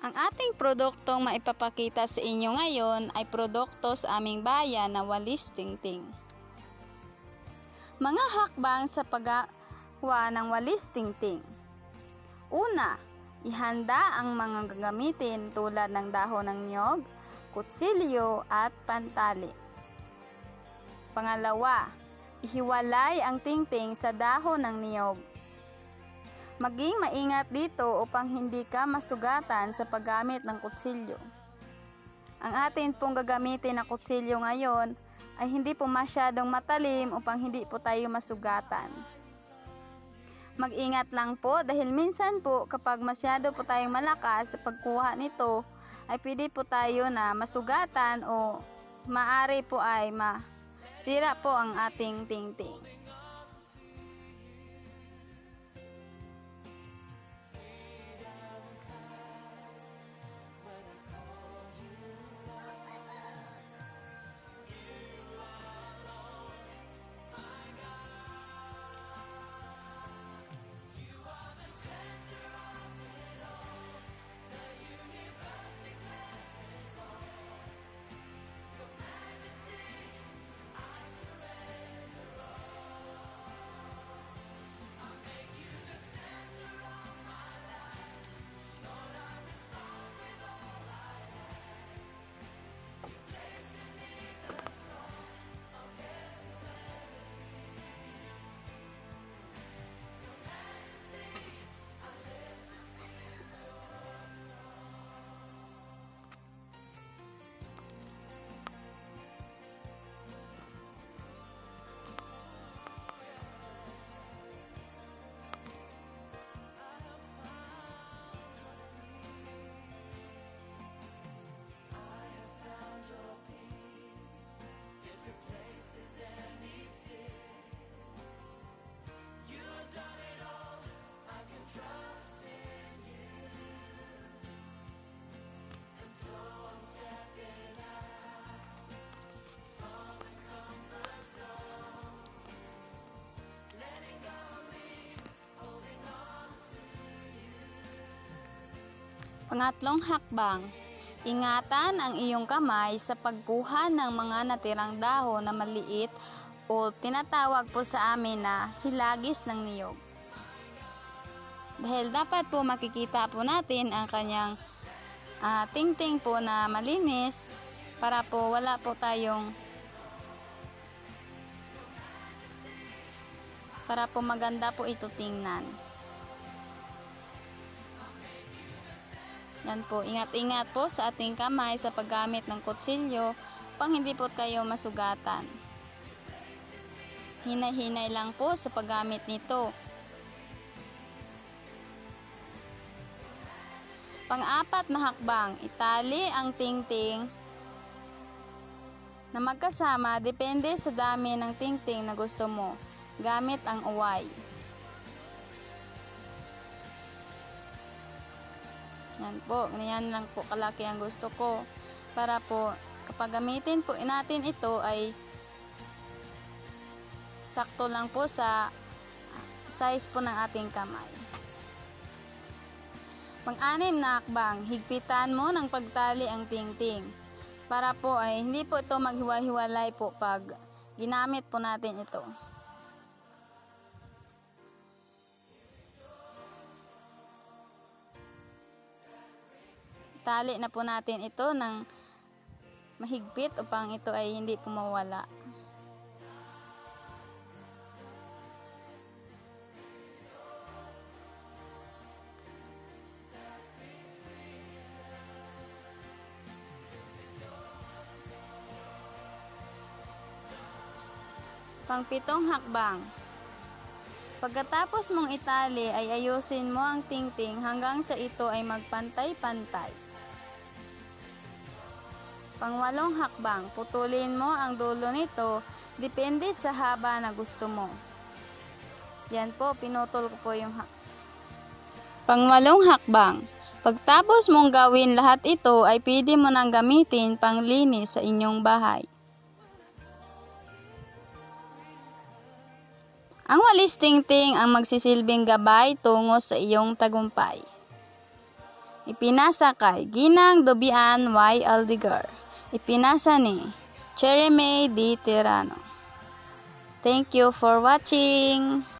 Ang ating produktong maipapakita sa inyo ngayon ay produkto sa aming bayan na walis tingting. Mga hakbang sa paggawa ng walis tingting. Una, ihanda ang mga gagamitin tulad ng dahon ng niyog, kutsilyo at pantali. Pangalawa, ihiwalay ang tingting sa dahon ng niyog. Maging maingat dito upang hindi ka masugatan sa paggamit ng kutsilyo. Ang atin pong gagamitin na kutsilyo ngayon ay hindi po masyadong matalim upang hindi po tayo masugatan. Mag-ingat lang po dahil minsan po kapag masyado po tayong malakas sa pagkuha nito ay pwede po tayo na masugatan o maari po ay masira po ang ating tingting. Pangatlong hakbang, ingatan ang iyong kamay sa pagkuha ng mga natirang dahon na maliit o tinatawag po sa amin na hilagis ng niyog. Dahil dapat po makikita po natin ang kanyang ah, tingting po na malinis para po wala po tayong para po maganda po ito tingnan. Yan po, ingat-ingat po sa ating kamay sa paggamit ng kutsilyo pang hindi po kayo masugatan. Hinay-hinay lang po sa paggamit nito. Pang-apat na hakbang, itali ang tingting na magkasama depende sa dami ng tingting na gusto mo gamit ang uway. Yan po, ganyan lang po kalaki ang gusto ko. Para po, kapag gamitin po natin ito ay sakto lang po sa size po ng ating kamay. Pang-anim na hakbang, higpitan mo ng pagtali ang tingting. Para po ay hindi po ito maghiwa-hiwalay po pag ginamit po natin ito. Tali na po natin ito ng mahigpit upang ito ay hindi po mawala. Pangpitong hakbang. Pagkatapos mong itali ay ayusin mo ang tingting hanggang sa ito ay magpantay-pantay. Pangwalong hakbang, putulin mo ang dulo nito depende sa haba na gusto mo. Yan po, pinutol ko po yung hak. Pangwalong hakbang, pagtapos mong gawin lahat ito ay pwede mo nang gamitin panglinis sa inyong bahay. Ang walis tingting ang magsisilbing gabay tungo sa iyong tagumpay. Ipinasa kay Ginang Dobian Y. Aldigar. Ipinasa ni Chereme D. Tirano. Thank you for watching!